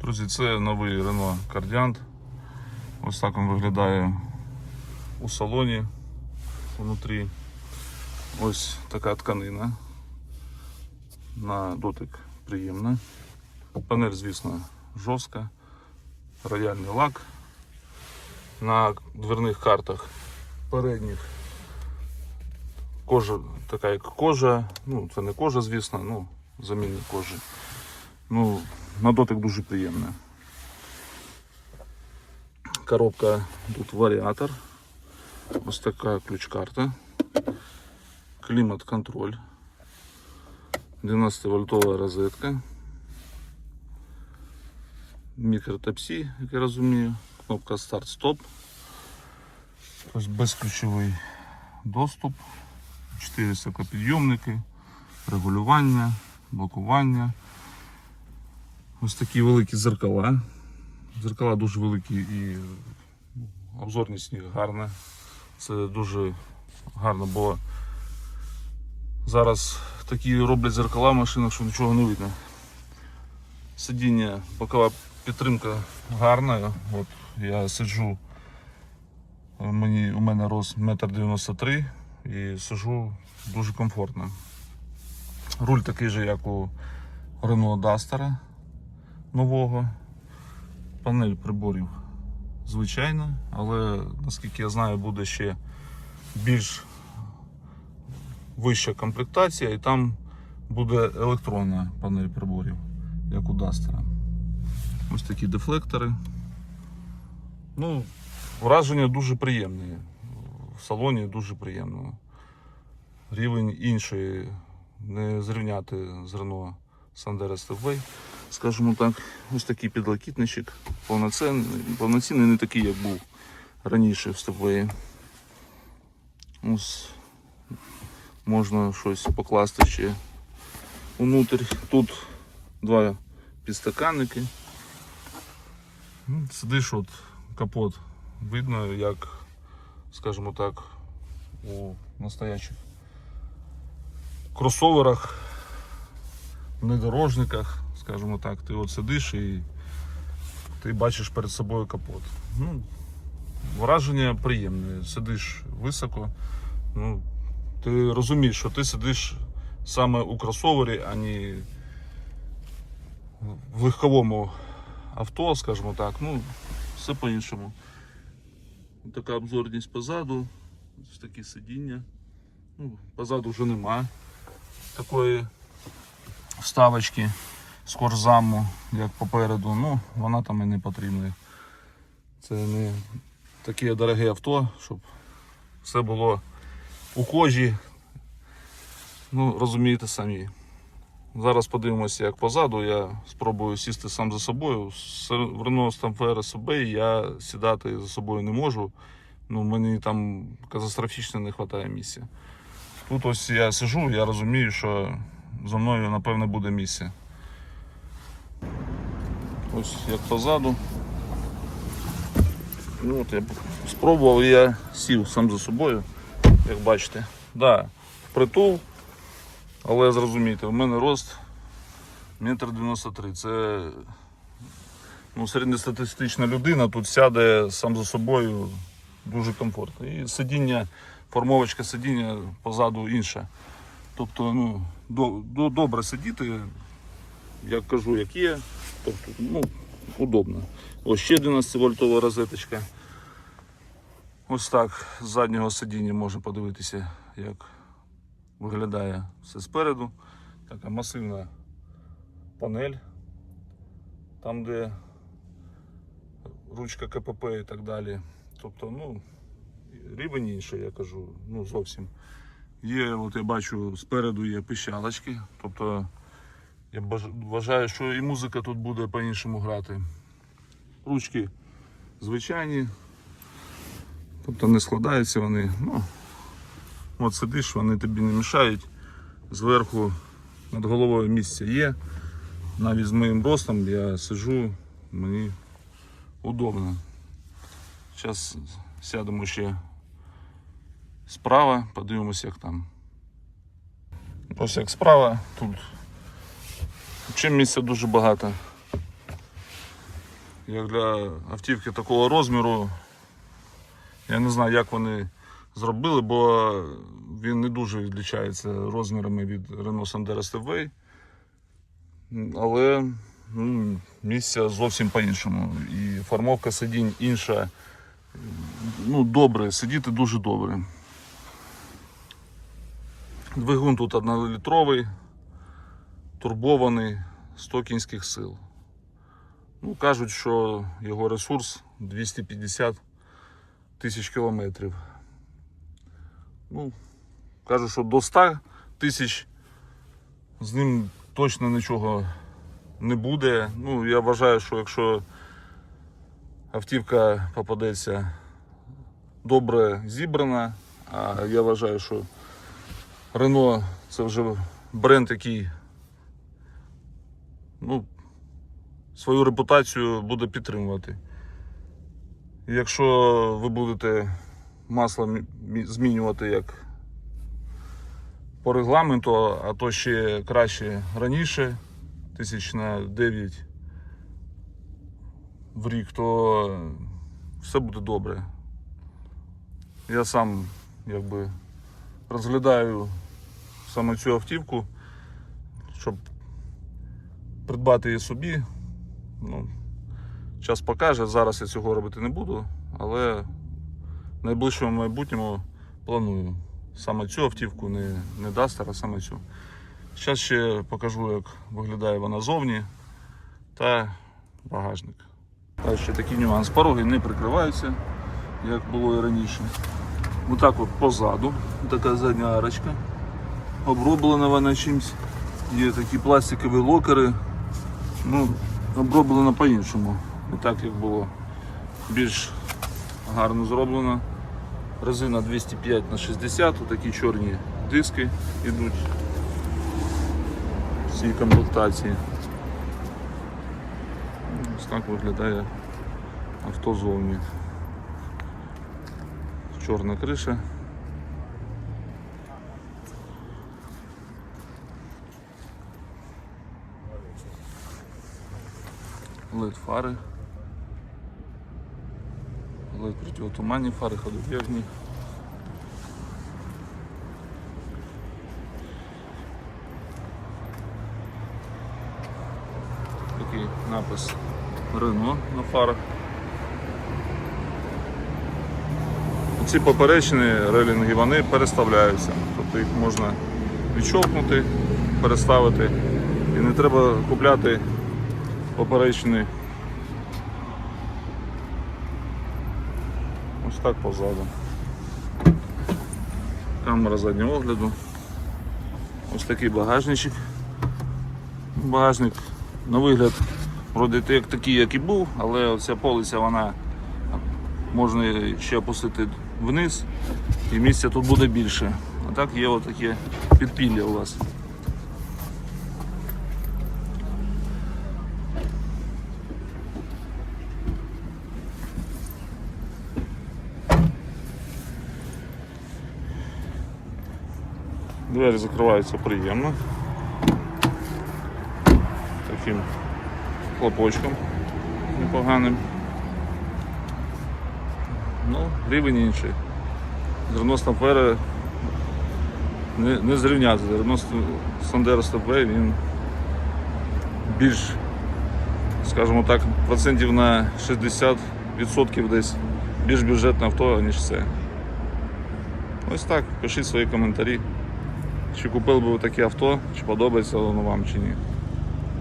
Друзі, це новий Renault Cardiant. Ось так він виглядає у салоні внутрі. Ось така тканина. На дотик приємна. Панель, звісно, жорстка. Рояльний лак. На дверних картах передніх кожа така як кожа. Ну, це не кожа, звісно, ну, замінник кожи. Ну, на дотик дуже приємна. Коробка тут варіатор. Ось така ключ-карта. Клімат-контроль. 12 вольтова розетка. Мікро-тапсі, як я розумію. Кнопка старт-стоп. Ось безключовий доступ. 4 стеклопідйомники, регулювання, блокування. Ось такі великі зеркала. Зеркала дуже великі і ну, обзорність їх гарна. Це дуже гарно, бо зараз такі роблять зеркала в машинах, що нічого не видно. Сидіння, бокова підтримка гарна. От я сиджу, мені, у мене рост 1,93 м і сиджу дуже комфортно. Руль такий же, як у Renault Duster нового. Панель приборів звичайна, але наскільки я знаю, буде ще більш вища комплектація і там буде електронна панель приборів, як у Duster. Ось такі дефлектори. Ну, враження дуже приємне. В салоні дуже приємно. Рівень іншої не зрівняти з Renault Sandero скажімо так. Ось такий підлокітничок, повноцінний, повноцінний не такий, як був раніше в Stepway. Ось можна щось покласти ще внутрь. Тут два підстаканники. Ну, Сидиш от капот. Видно, як, скажімо так, у настоящих кросоверах, внедорожниках, скажімо так, ти от сидиш і ти бачиш перед собою капот. Ну, враження приємне. Сидиш високо. Ну, ти розумієш, що ти сидиш саме у кросовері, а не в легковому авто, скажімо так. Ну, все по-іншому. Така обзорність позаду, ось такі сидіння. Ну, позаду вже нема такої вставочки з корзаму, як попереду. Ну, вона там і не потрібна. Це не таке дороге авто, щоб все було у кожі. Ну, розумієте самі. Зараз подивимося, як позаду. Я спробую сісти сам за собою. С- В Renault Stampfer SUV я сідати за собою не можу. Ну, мені там катастрофічно не вистачає місця. Тут ось я сижу, я розумію, що за мною напевне буде місце. Ось як позаду. Ну, от я спробував, і я сів сам за собою, як бачите. Да, впритул, але зрозумійте, у мене рост 1,93 м. Це ну, середньостатистична людина тут сяде сам за собою дуже комфортно. І сидіння, формовочка сидіння позаду інша. Тобто, ну, добре сидіти, як кажу, як є. Тобто, ну, удобно. Ось ще 12 вольтова розеточка. Ось так з заднього сидіння можна подивитися, як виглядає все спереду. Така масивна панель. Там, де ручка КПП і так далі. Тобто, ну, рівень інший, я кажу, ну зовсім. Є, от я бачу, спереду є пищалочки. Тобто я вважаю, що і музика тут буде по-іншому грати. Ручки звичайні, тобто не складаються вони. Ну, от сидиш, вони тобі не мішають. Зверху над головою місце є. Навіть з моїм ростом я сижу, мені удобно. Зараз сядемо ще справа, подивимося, як там. Ось як справа, тут чим місця дуже багато. як для автівки такого розміру. Я не знаю, як вони зробили, бо він не дуже відлічається розмірами від Renault Sandero STV. Але ну, місця зовсім по-іншому. І формовка сидінь інша. Ну, добре, сидіти дуже добре. Двигун тут 1-літровий, турбований 100 кінських сил. Ну, кажуть, що його ресурс 250 тисяч кілометрів. Ну, кажуть, що до 100 тисяч з ним точно нічого не буде. Ну, я вважаю, що якщо автівка попадеться добре зібрана, а я вважаю, що Рено це вже бренд, який ну, свою репутацію буде підтримувати. Якщо ви будете масло мі- мі- змінювати як по регламенту, а то ще краще раніше, тисяч на 9 в рік, то все буде добре. Я сам якби розглядаю саме цю автівку, щоб придбати її собі. Ну, час покаже, зараз я цього робити не буду, але в найближчому майбутньому планую саме цю автівку, не, не Duster, а саме цю. Зараз ще покажу, як виглядає вона зовні та багажник. Та ще такий нюанс. Пороги не прикриваються, як було і раніше. Отак от позаду, така задня арочка. Оброблена вона чимось. Є такі пластикові локери. Ну, оброблена по-іншому. Не так, як було. Більш гарно зроблено. Резина 205 на 60, такі чорні диски йдуть в цій комплектації. Ось так виглядає авто зовні. Чорна криша. LED фари. LED противотуманні фари, ходов'язні. Такий напис Рено на фарах. Ці поперечні релінги вони переставляються, тобто їх можна відщолкнути, переставити і не треба купляти поперечний. Ось так позаду. Камера заднього огляду. Ось такий багажничок. Багажник на вигляд вроде як такий, як і був, але оця полиця вона можна ще опустити вниз і місця тут буде більше. А так є отаке підпілля у вас. Двері закриваються приємно. Таким хлопочком непоганим. Ну, рівень інший. З Renault не, не зрівняти. Renault Sandero Stampere він більш, скажімо так, процентів на 60% десь більш бюджетне авто, ніж це. Ось так, пишіть свої коментарі. Чи купили б ви таке авто, чи подобається воно вам чи ні.